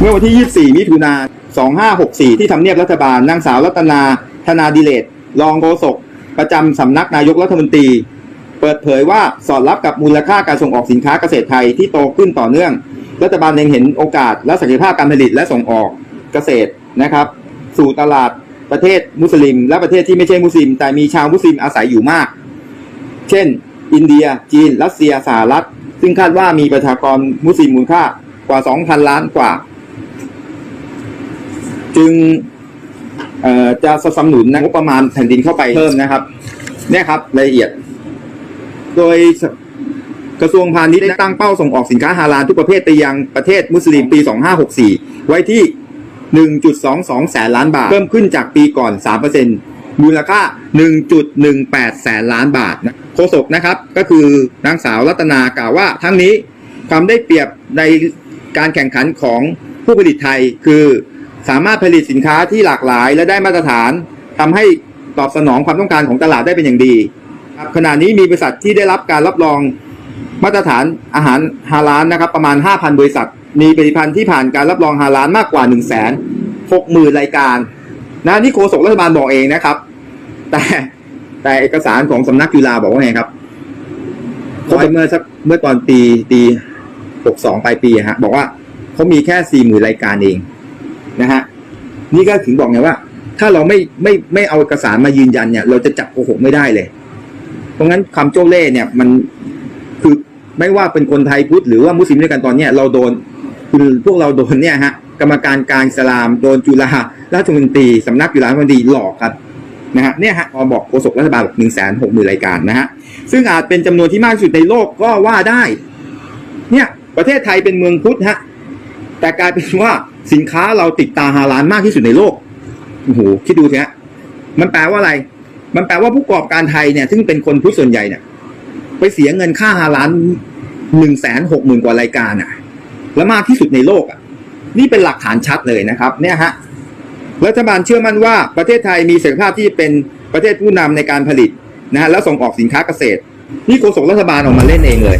เมื่อวันที่ 24 มิถุนา2564 ที่ทำเนียบรัฐบาลนางสาวรัตนาธนาดิเลตรองโฆษกประจำสำนักนายกรัฐมนตรี เปิดเผยว่าสอดรับกับมูลค่าการส่งออกสินค้าเกษตรไทยที่โตขึ้นต่อเนื่อง รัฐบาลเล็งเห็นโอกาสและศักยภาพการผลิตและส่งออกเกษตรนะครับ สู่ตลาดประเทศมุสลิม และประเทศที่ไม่ใช่มุสลิม แต่มีชาวมุสลิมอาศัยอยู่มาก เช่น อินเดีย จีน รัสเซียสหรัฐ ซึ่งคาดว่ามีประชากรมุสลิมมูลค่ากว่า 2,000 ล้านกว่า จึงเอ่อจะสนับสนุนงบประมาณแผ่นดินเข้าไปเพิ่มนะครับ เนี่ยครับรายละเอียด โดยกระทรวงพาณิชย์ได้ตั้งเป้าส่งออกสินค้าฮาลาลทุกประเภทไปยังประเทศมุสลิมปี 2564 ไว้ที่ 1.22 แสนล้านบาท เพิ่มขึ้นจากปีก่อน 3%มูลค่า 1.18 แสนล้านบาทนะโฆษกนะครับ ก็คือนางสาวรัตนากล่าวว่า ทั้งนี้ความได้เปรียบในการแข่งขันของผู้ผลิตไทยคือ สามารถผลิตสินค้าที่หลากหลายและได้มาตรฐานทำให้ตอบสนองความต้องการของตลาดได้เป็นอย่างดีครับขณะนี้มีบริษัทที่ได้รับการรับรองมาตรฐานอาหารฮาลาลนะครับประมาณ 5,000 บริษัท มีผลิตภัณฑ์ที่ผ่านการรับรองฮาลาลมากกว่า 1 6 0 0 0 0รายการนะนี่โฆษกรัฐบาลบอกเองนะครับ แต่แต่เอกสารของสำนักจุฬาบอกว่าไงครับเขาเมื่อสักเมื่อตอนปีปี 62ปลายปีฮะบอกว่าเขามีแค่ 40,000 รายการเอง นะฮะนี่ก็ถึงบอกไงว่า ถ้าเราไม่ไม่ไม่เอาเอกสารมายืนยันเนี่ย เราจะจับโกหกไม่ได้เลย เพราะงั้นคำโจ้เล่เนี่ยมันคือไม่ว่าเป็นคนไทยพุทธหรือว่ามุสลิมด้วยกันตอนเนี้ยเราโดนคือพวกเราโดนเนี่ยฮะกรรมการกลารสลามโดนจุฬาราชมนตรีสำนักจุฬาราชมนตรีหลอกครับนะฮะเนี่ยฮะพอบอกโฆษกรัฐบาลบอกหนึ่งแสนหกหมื่นรายการนะฮะซึ่งอาจเป็นจำนวนที่มากที่สุดในโลกก็ว่าได้ เนี่ยประเทศไทยเป็นเมืองพุทธฮะ แต่กลายเป็นว่าสินค้าเราติดตาฮาลาลมากที่สุดในโลกโอ้โหคิดดูสิฮะมันแปลว่าอะไร มันแปลว่าผู้ประกอบการไทยเนี่ย ซึ่งเป็นคนพุทธส่วนใหญ่เนี่ย ไปเสียเงินค่าฮาลาลหนึ่งแสนหกหมื่นกว่ารายการอะ และมากที่สุดในโลกอะ นี่เป็นหลักฐานชัดเลยนะครับ เนี่ยฮะรัฐบาลเชื่อมั่นว่าประเทศไทยมีศักยภาพที่เป็นประเทศผู้นำในการผลิตนะฮะแล้วส่งออกสินค้าเกษตร นี่โฆษกรัฐบาลออกมาเล่นเองเลย